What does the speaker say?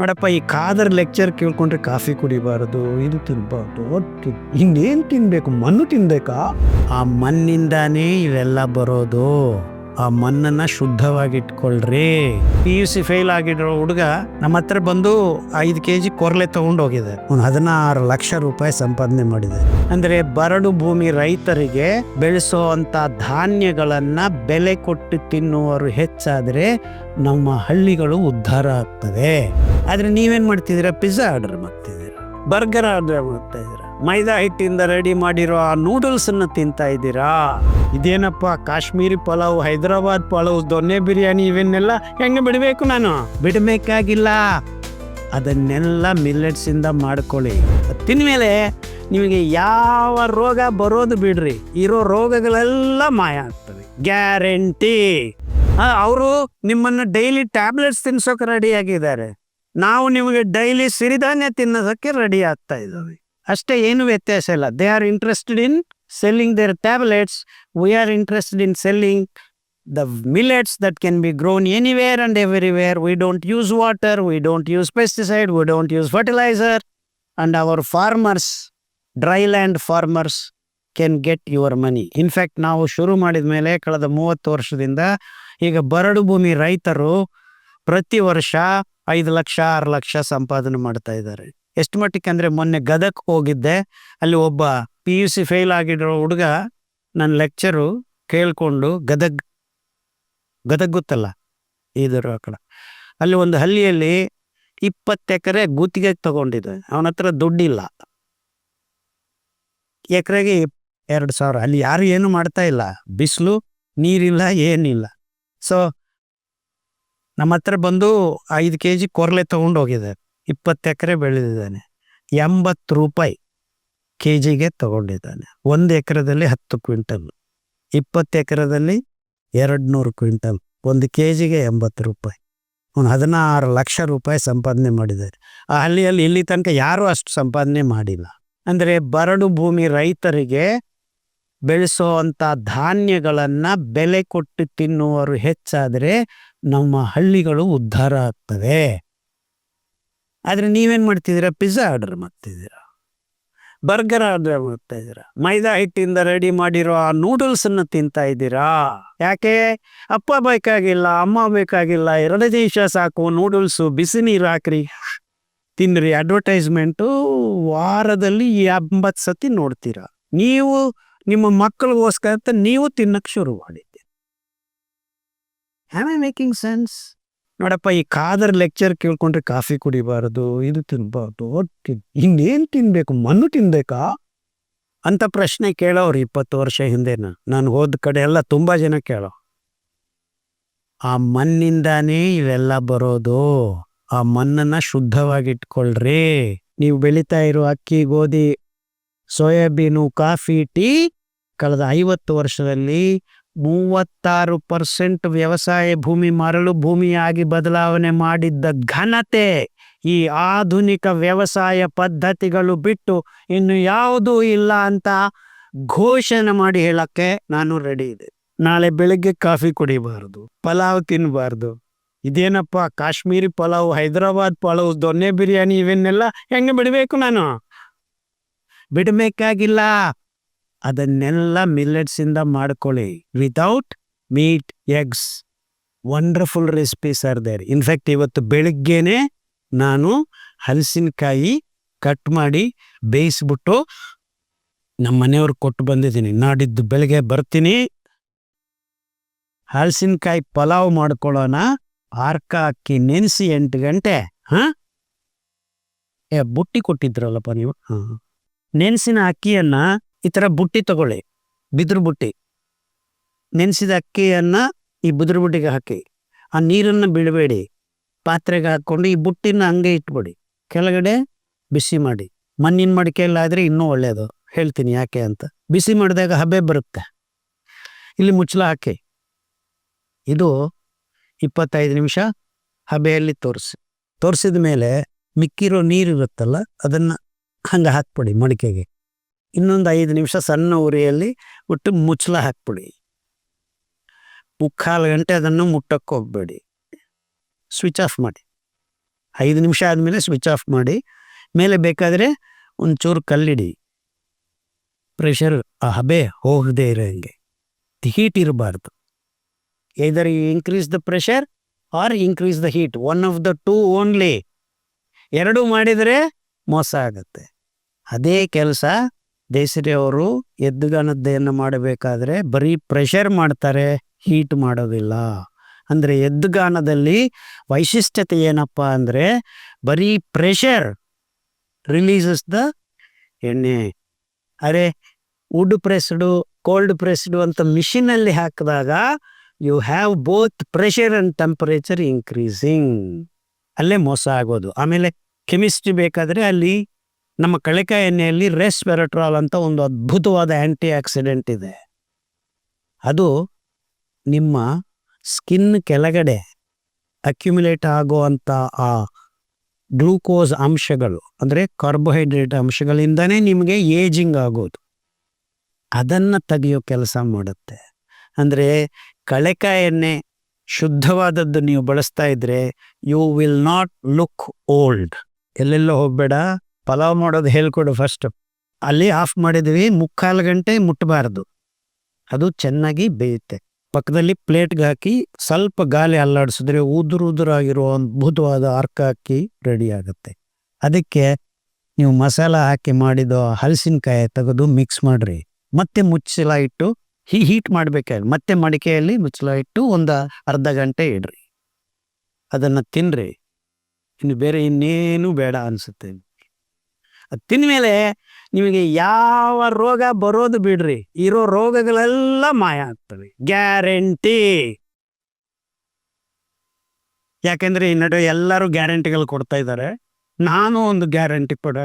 ನೋಡಪ್ಪ, ಈ ಕಾದರ್ lecture ಕೇಳ್ಕೊಂಡ್ರೆ coffee ಕುಡಿಬಾರದು, ಇದು ತಿನ್ಬಾರ್ದು ಒಟ್ಟು ಇನ್ನೇನು ತಿನ್ಬೇಕು, ಮಣ್ಣು ತಿನ್ಬೇಕಾ? ಆ ಮಣ್ಣಿಂದಾನೇ ಇವೆಲ್ಲ ಬರೋದು. ಆ ಮಣ್ಣನ್ನ ಶುದ್ಧವಾಗಿಟ್ಕೊಳ್ರಿ. ಪಿ ಯು ಸಿ ಫೇಲ್ ಆಗಿರೋ ಹುಡುಗ ನಮ್ಮ ಹತ್ರ ಬಂದು ಐದು ಕೆ ಜಿ ಕೊರ್ಲೆ ತಗೊಂಡೋಗಿದೆ. ಒಂದು ಹದಿನಾರು ಲಕ್ಷ ರೂಪಾಯಿ ಸಂಪಾದನೆ ಮಾಡಿದೆ. ಅಂದ್ರೆ ಬರಡು ಭೂಮಿ ರೈತರಿಗೆ ಬೆಳೆಸೋ ಅಂತ ಧಾನ್ಯಗಳನ್ನ ಬೆಲೆ ಕೊಟ್ಟು ತಿನ್ನುವರು ಹೆಚ್ಚಾದ್ರೆ ನಮ್ಮ ಹಳ್ಳಿಗಳು ಉದ್ಧಾರ ಆಗ್ತವೆ. ಆದ್ರೆ ನೀವೇನು ಮಾಡ್ತಿದ್ದೀರಾ? ಪಿಜ್ಜಾ ಆರ್ಡರ್ ಮಾಡ್ತಿದ್ದೀರಾ? ಬರ್ಗರ್ ಆರ್ಡರ್ ಮಾಡ್ತಾ ಇದ್ದೀರಾ? ಮೈದಾ ಹಿಟ್ಟಿಂದ ರೆಡಿ ಮಾಡಿರೋ ಆ ನೂಡಲ್ಸ್ ಅನ್ನ ತಿಂತಾ ಇದ್ದೀರಾ? ಇದೇನಪ್ಪ, ಕಾಶ್ಮೀರಿ ಪಲಾವ್, ಹೈದರಾಬಾದ್ ಪಲಾವ್, ದೊನ್ನೆ ಬಿರಿಯಾನಿ ಇವನ್ನೆಲ್ಲ ಹೆಂಗೆ ಬಿಡಬೇಕು ನಾನು? ಬಿಡಬೇಕಾಗಿಲ್ಲ. ಅದನ್ನೆಲ್ಲ ಮಿಲ್ಲೆಟ್ಸಿಂದ ಮಾಡ್ಕೊಳ್ಳಿ. ತಿಂದಮೇಲೆ ನಿಮಗೆ ಯಾವ ರೋಗ ಬರೋದು ಬಿಡ್ರಿ, ಇರೋ ರೋಗಗಳೆಲ್ಲ ಮಾಯ ಆಗ್ತದೆ ಗ್ಯಾರಂಟಿ. ಅವರು ನಿಮ್ಮನ್ನು ಡೈಲಿ ಟ್ಯಾಬ್ಲೆಟ್ಸ್ ತಿನ್ಸೋಕೆ ರೆಡಿ ಆಗಿದ್ದಾರೆ. ನಾವು ನಿಮಗೆ ಡೈಲಿ ಸಿರಿಧಾನ್ಯ ತಿನ್ನೋದಕ್ಕೆ ರೆಡಿ ಆಗ್ತಾ ಇದ್ದಾವೆ. ಅಷ್ಟೇ ಏನು ವ್ಯತ್ಯಾಸ ಇಲ್ಲ they are interested in selling their tablets we are interested in selling the millets that can be grown anywhere and everywhere. We don't use water, we don't use pesticide, we don't use fertilizer, and our farmers, dryland farmers, can get your money. In fact ನಾವು ಶುರು ಮಾಡಿದ ಮೇಲೆ ಕಳೆದ ಮೂವತ್ತು ವರ್ಷದಿಂದ ಈಗ ಬರಡು ಭೂಮಿ ರೈತರು ಪ್ರತಿ ವರ್ಷ ಐದು ಲಕ್ಷ ಆರು ಲಕ್ಷ ಸಂಪಾದನೆ ಮಾಡ್ತಾ ಇದ್ದಾರೆ ಎಷ್ಟು ಮಟ್ಟಿಗೆ ಅಂದ್ರೆ ಮೊನ್ನೆ ಗದಕ್ ಹೋಗಿದ್ದೆ, ಅಲ್ಲಿ ಒಬ್ಬ ಪಿ ಯು ಸಿ ಫೇಲ್ ಆಗಿರೋ ಹುಡುಗ ನನ್ನ ಲೆಕ್ಚರು ಕೇಳ್ಕೊಂಡು ಗದಗ್ ಗದಗ್ ಗೊತ್ತಲ್ಲ? ಇದರ ಕಡೆ. ಅಲ್ಲಿ ಒಂದು ಹಳ್ಳಿಯಲ್ಲಿ ಇಪ್ಪತ್ತು ಎಕರೆ ಗುತ್ತಿಗೆ ತಗೊಂಡಿದ್ದೆ. ಅವನ ಹತ್ರ ದುಡ್ಡಿಲ್ಲ. ಎಕರೆಗೆ ಎರಡು ಸಾವಿರ. ಅಲ್ಲಿ ಯಾರು ಏನು ಮಾಡ್ತಾ ಇಲ್ಲ. ಬಿಸಿಲು, ನೀರಿಲ್ಲ, ಏನಿಲ್ಲ. ಸೊ ನಮ್ಮ ಹತ್ರ ಬಂದು ಐದು ಕೆ ಜಿ ಕೊರಲೆ ತಗೊಂಡು ಇಪ್ಪತ್ತು ಎಕರೆ ಬೆಳೆದಿದ್ದಾನೆ. ಎಂಬತ್ತು ರೂಪಾಯಿ ಕೆ ಜಿಗೆ ತಗೊಂಡಿದ್ದಾನೆ. ಒಂದು ಎಕರೆದಲ್ಲಿ ಹತ್ತು ಕ್ವಿಂಟಲ್. ಇಪ್ಪತ್ತು ಎಕರೆದಲ್ಲಿ ಎರಡು ನೂರು ಕ್ವಿಂಟಲ್. ಒಂದು ಕೆ ಜಿಗೆ ಎಂಬತ್ತು ರೂಪಾಯಿ. ಒಂದು ಹದಿನಾರು ಲಕ್ಷ ರೂಪಾಯಿ ಸಂಪಾದನೆ ಮಾಡಿದ್ದಾರೆ. ಆ ಹಳ್ಳಿಯಲ್ಲಿ ಇಲ್ಲಿ ತನಕ ಯಾರೂ ಅಷ್ಟು ಸಂಪಾದನೆ ಮಾಡಿಲ್ಲ. ಅಂದರೆ ಬರಡು ಭೂಮಿ ರೈತರಿಗೆ ಬೆಳೆಸೋ ಧಾನ್ಯಗಳನ್ನು ಧಾನ್ಯಗಳನ್ನ ಬೆಲೆ ಕೊಟ್ಟು ತಿನ್ನುವರು ಹೆಚ್ಚಾದರೆ ನಮ್ಮ ಹಳ್ಳಿಗಳು ಉದ್ಧಾರ ಆಗ್ತವೆ. ಆದರೆ ನೀವೇನು ಮಾಡ್ತಿದ್ದೀರಾ? ಪಿಜ್ಜಾ ಆರ್ಡರ್ ಮಾಡ್ತಿದ್ದೀರಾ? ಬರ್ಗರ್ ಆರ್ಡರ್ ಮಾಡ್ತಾ ಇದ್ದೀರಾ ಮೈದಾ ಹಿಟ್ಟಿಂದ ರೆಡಿ ಮಾಡಿರೋ ಆ ನೂಡಲ್ಸನ್ನು ತಿಂತಾ ಇದ್ದೀರಾ? ಯಾಕೆ? ಅಪ್ಪ ಬೇಕಾಗಿಲ್ಲ, ಅಮ್ಮ ಬೇಕಾಗಿಲ್ಲ ಎರಡೇ ದಿವಸ ಸಾಕು ನೂಡಲ್ಸು ಬಿಸಿ ನೀರು ಹಾಕ್ರಿ. ತಿನ್ರಿ ಅಡ್ವರ್ಟೈಸ್ಮೆಂಟು ವಾರದಲ್ಲಿ ಎಂಬತ್ತು ಸತಿ ನೋಡ್ತೀರಾ. ನೀವು ನಿಮ್ಮ ಮಕ್ಕಳಿಗೋಸ್ಕರ ಅಂತ ನೀವು ತಿನ್ನಕ್ಕೆ ಶುರು ಮಾಡಿದ್ದೀರಿ. ಹ್ಯಾಮ್ ಐ ಮೇಕಿಂಗ್ ಸೆನ್ಸ್ ನೋಡಪ್ಪ, ಈ ಕಾದರ್ ಲೆಕ್ಚರ್ ಕೇಳ್ಕೊಂಡ್ರೆ ಕಾಫಿ ಕುಡಿಬಾರದು, ಇದು ತಿನ್ಬಾರ್ದು ಒಟ್ಟು ಇನ್ನೇನು ತಿನ್ಬೇಕು, ಮಣ್ಣು ತಿನ್ಬೇಕಾ? ಅಂತ ಪ್ರಶ್ನೆ ಕೇಳೋರು ಇಪ್ಪತ್ತು ವರ್ಷ ಹಿಂದೆನ. ನಾನು ಹೋದ ಕಡೆ ಎಲ್ಲ ತುಂಬಾ ಜನ ಕೇಳೋ. ಆ ಮಣ್ಣಿಂದಾನೇ ಇವೆಲ್ಲ ಬರೋದು. ಆ ಮಣ್ಣನ್ನ ಶುದ್ಧವಾಗಿಟ್ಕೊಳ್ರಿ. ನೀವು ಬೆಳೀತಾ ಇರೋ ಅಕ್ಕಿ, ಗೋಧಿ, ಸೋಯಾಬೀನು, ಕಾಫಿ, ಟೀ ಕಳೆದ ಐವತ್ತು ವರ್ಷದಲ್ಲಿ ಮೂವತ್ತಾರು ಪರ್ಸೆಂಟ್ ವ್ಯವಸಾಯ ಭೂಮಿ ಮರಳು ಭೂಮಿಯಾಗಿ ಬದಲಾವಣೆ ಮಾಡಿದ್ದ ಘನತೆ ಈ ಆಧುನಿಕ ವ್ಯವಸಾಯ ಪದ್ಧತಿಗಳು ಬಿಟ್ಟು ಇನ್ನು ಯಾವುದೂ ಇಲ್ಲ ಅಂತ ಘೋಷಣೆ ಮಾಡಿ ಹೇಳಕ್ಕೆ ನಾನು ರೆಡಿ ಇದೆ ನಾಳೆ ಬೆಳಿಗ್ಗೆ ಕಾಫಿ ಕುಡಿಬಾರ್ದು, ಪಲಾವ್ ತಿನ್ನಬಾರ್ದು ಇದೇನಪ್ಪ, ಕಾಶ್ಮೀರಿ ಪಲಾವ್, ಹೈದರಾಬಾದ್ ಪಲಾವ್ ದೊನ್ನೆ ಬಿರಿಯಾನಿ, ಇವನ್ನೆಲ್ಲ ಹೆಂಗೆ ಬಿಡಬೇಕು ನಾನು? ಬಿಡಬೇಕಾಗಿಲ್ಲ. ಅದನ್ನೆಲ್ಲ ಮಿಲ್ಲೆಟ್ಸ್ ಇಂದ ಮಾಡ್ಕೊಳ್ಳಿ without meat eggs wonderful recipes are there in fact ಇವತ್ತು ಬೆಳಿಗ್ಗೆನೆ ನಾನು ಹಲಸಿನಕಾಯಿ ಕಟ್ ಮಾಡಿ ಬೇಯಿಸ್ಬಿಟ್ಟು ನಮ್ಮ ಮನೆಯವ್ರು ಕೊಟ್ಟು ಬಂದಿದ್ದೀನಿ. ನಾಡಿದ್ದು ಬೆಳಗ್ಗೆ ಬರ್ತೀನಿ. ಹಲಸಿನಕಾಯಿ ಪಲಾವ್ ಮಾಡ್ಕೊಳ್ಳೋಣ. ಆರ್ಕ ಅಕ್ಕಿ ನೆನೆಸಿ ಎಂಟು ಗಂಟೆ. ಹಾ? ಏ, ಬುಟ್ಟಿ ಕೊಟ್ಟಿದ್ರಲ್ಲಪ್ಪ ನೀವು? ಹಾಂ. ನೆನೆಸಿನ ಅಕ್ಕಿಯನ್ನ ಈ ಥರ ಬುಟ್ಟಿ ತಗೊಳ್ಳಿ. ಬಿದಿರು ಬುಟ್ಟಿ. ನೆನೆಸಿದ ಅಕ್ಕಿಯನ್ನ ಈ ಬಿದಿರು ಬುಟ್ಟಿಗೆ ಹಾಕಿ. ಆ ನೀರನ್ನು ಬಿಡಬೇಡಿ ಪಾತ್ರೆಗೆ ಹಾಕ್ಕೊಂಡು ಈ ಬುಟ್ಟಿನ ಹಂಗೆ ಇಟ್ಬಿಡಿ. ಕೆಳಗಡೆ ಬಿಸಿ ಮಾಡಿ. ಮಣ್ಣಿನ ಮಡಿಕೆಯಲ್ಲಾದರೆ ಇನ್ನೂ ಒಳ್ಳೆಯದು ಹೇಳ್ತೀನಿ ಯಾಕೆ ಅಂತ. ಬಿಸಿ ಮಾಡಿದಾಗ ಹಬೆ ಬರುತ್ತೆ. ಇಲ್ಲಿ ಮುಚ್ಚಲ ಹಾಕಿ. ಇದು ಇಪ್ಪತ್ತೈದು ನಿಮಿಷ ಹಬೆಯಲ್ಲಿ ತೋರಿಸಿ. ತೋರಿಸಿದ ಮೇಲೆ ಮಿಕ್ಕಿರೋ ನೀರು ಇರುತ್ತಲ್ಲ, ಅದನ್ನು ಹಂಗೆ ಹಾಕ್ಬಿಡಿ ಮಡಿಕೆಗೆ. ಇನ್ನೊಂದು ಐದು ನಿಮಿಷ ಸಣ್ಣ ಉರಿಯಲ್ಲಿ ಒಟ್ಟು ಮುಚ್ಚಲ ಹಾಕ್ಬಿಡಿ. ಮುಕ್ಕಾಲು ಗಂಟೆ ಅದನ್ನು ಮುಟ್ಟಕ್ಕೆ ಹೋಗ್ಬೇಡಿ. ಸ್ವಿಚ್ ಆಫ್ ಮಾಡಿ. ಐದು ನಿಮಿಷ ಆದಮೇಲೆ ಸ್ವಿಚ್ ಆಫ್ ಮಾಡಿ. ಮೇಲೆ ಬೇಕಾದರೆ ಒಂಚೂರು ಕಲ್ಲಿಡಿ. ಪ್ರೆಷರ್ ಆ ಹಬೆ ಹೋಗದೆ ಇರೋಂಗೆ ಹೀಟ್ ಇರಬಾರ್ದು. Either you increase the pressure or increase the heat one of the two only ಎರಡು ಮಾಡಿದರೆ ಮೋಸ ಆಗುತ್ತೆ. ಅದೇ ಕೆಲಸ ದೇಸರಿ ಅವರು ಎದ್ದುಗಾನದ್ದೆಯನ್ನು ಮಾಡಬೇಕಾದ್ರೆ ಬರೀ ಪ್ರೆಷರ್ ಮಾಡ್ತಾರೆ ಹೀಟ್ ಮಾಡೋದಿಲ್ಲ. ಅಂದರೆ ಎದ್ದುಗಾನದಲ್ಲಿ ವೈಶಿಷ್ಟ್ಯತೆ ಏನಪ್ಪ ಅಂದರೆ ಬರೀ ಪ್ರೆಷರ್ ರಿಲೀಸಸ್ ದ ಎಣ್ಣೆ. ಅರೆ ವುಡ್ ಪ್ರೆಸ್ಡು ಕೋಲ್ಡ್ ಪ್ರೆಸ್ಡು ಅಂತ ಮಿಷಿನಲ್ಲಿ ಹಾಕಿದಾಗ you have both pressure and temperature increasing ಅಲ್ಲೇ ಮೋಸ ಆಗೋದು. ಆಮೇಲೆ ಕೆಮಿಸ್ಟ್ರಿ ಬೇಕಾದರೆ ಅಲ್ಲಿ ನಮ್ಮ ಕಳೆಕಾಯಿ ಎಣ್ಣೆಯಲ್ಲಿ ರೆಸ್ವೆರಟ್ರಾಲ್ ಅಂತ ಒಂದು ಅದ್ಭುತವಾದ ಆ್ಯಂಟಿ ಆಕ್ಸಿಡೆಂಟ್ ಇದೆ. ಅದು ನಿಮ್ಮ ಸ್ಕಿನ್ ಕೆಳಗಡೆ ಅಕ್ಯುಮುಲೇಟ್ ಆಗುವಂಥ ಆ ಗ್ಲೂಕೋಸ್ ಅಂಶಗಳು, ಅಂದರೆ ಕಾರ್ಬೋಹೈಡ್ರೇಟ್ ಅಂಶಗಳಿಂದನೇ ನಿಮಗೆ ಏಜಿಂಗ್ ಆಗೋದು. ಅದನ್ನು ತೆಗೆಯೋ ಕೆಲಸ ಮಾಡುತ್ತೆ. ಅಂದರೆ ಕಳೆಕಾಯಿ ಎಣ್ಣೆ ಶುದ್ಧವಾದದ್ದು ನೀವು ಬಳಸ್ತಾ ಇದ್ರೆ you will not look old ಎಲ್ಲೆಲ್ಲೋ ಹೋಗ್ಬೇಡ. ಪಲಾವ್ ಮಾಡೋದು ಹೇಳ್ಕೊಡು ಫಸ್ಟ್ ಅಲ್ಲಿ ಆಫ್ ಮಾಡಿದ್ವಿ, ಮುಕ್ಕಾಲು ಗಂಟೆ ಮುಟ್ಟಬಾರ್ದು ಅದು ಚೆನ್ನಾಗಿ ಬೇಯುತ್ತೆ. ಪಕ್ಕದಲ್ಲಿ ಪ್ಲೇಟ್ಗೆ ಹಾಕಿ ಸ್ವಲ್ಪ ಗಾಲಿ ಅಲ್ಲಾಡಿಸಿದ್ರೆ ಉದುರು ಉದುರಾಗಿರೋ ಅದ್ಭುತವಾದ ಅರ್ಕ ಹಾಕಿ ರೆಡಿ ಆಗುತ್ತೆ. ಅದಕ್ಕೆ ನೀವು ಮಸಾಲ ಹಾಕಿ ಮಾಡಿದ ಹಲಸಿನಕಾಯಿ ತೆಗೆದು ಮಿಕ್ಸ್ ಮಾಡ್ರಿ. ಮತ್ತೆ ಮುಚ್ಚಲ ಇಟ್ಟು ಹೀ ಹೀಟ್ ಮಾಡಬೇಕಾದ್ರೆ ಮತ್ತೆ ಮಡಿಕೆಯಲ್ಲಿ ಮುಚ್ಚಲ ಇಟ್ಟು ಒಂದು ಅರ್ಧ ಗಂಟೆ ಇಡ್ರಿ. ಅದನ್ನು ತಿನ್ರಿ. ಇನ್ನು ಬೇರೆ ಇನ್ನೇನು ಬೇಡ ಅನಿಸುತ್ತೆ. ಅದು ತಿಂದ್ಮೇಲೆ ನಿಮಗೆ ಯಾವ ರೋಗ ಬರೋದು ಬಿಡ್ರಿ, ಇರೋ ರೋಗಗಳೆಲ್ಲ ಮಾಯ ಆಗ್ತವೆ. ಗ್ಯಾರಂಟಿ. ಯಾಕೆಂದ್ರೆ ಈ ನಡುವೆ ಎಲ್ಲರೂ ಗ್ಯಾರಂಟಿಗಳು ಕೊಡ್ತಾ ಇದ್ದಾರೆ. ನಾನು ಒಂದು ಗ್ಯಾರಂಟಿ ಕೊಡ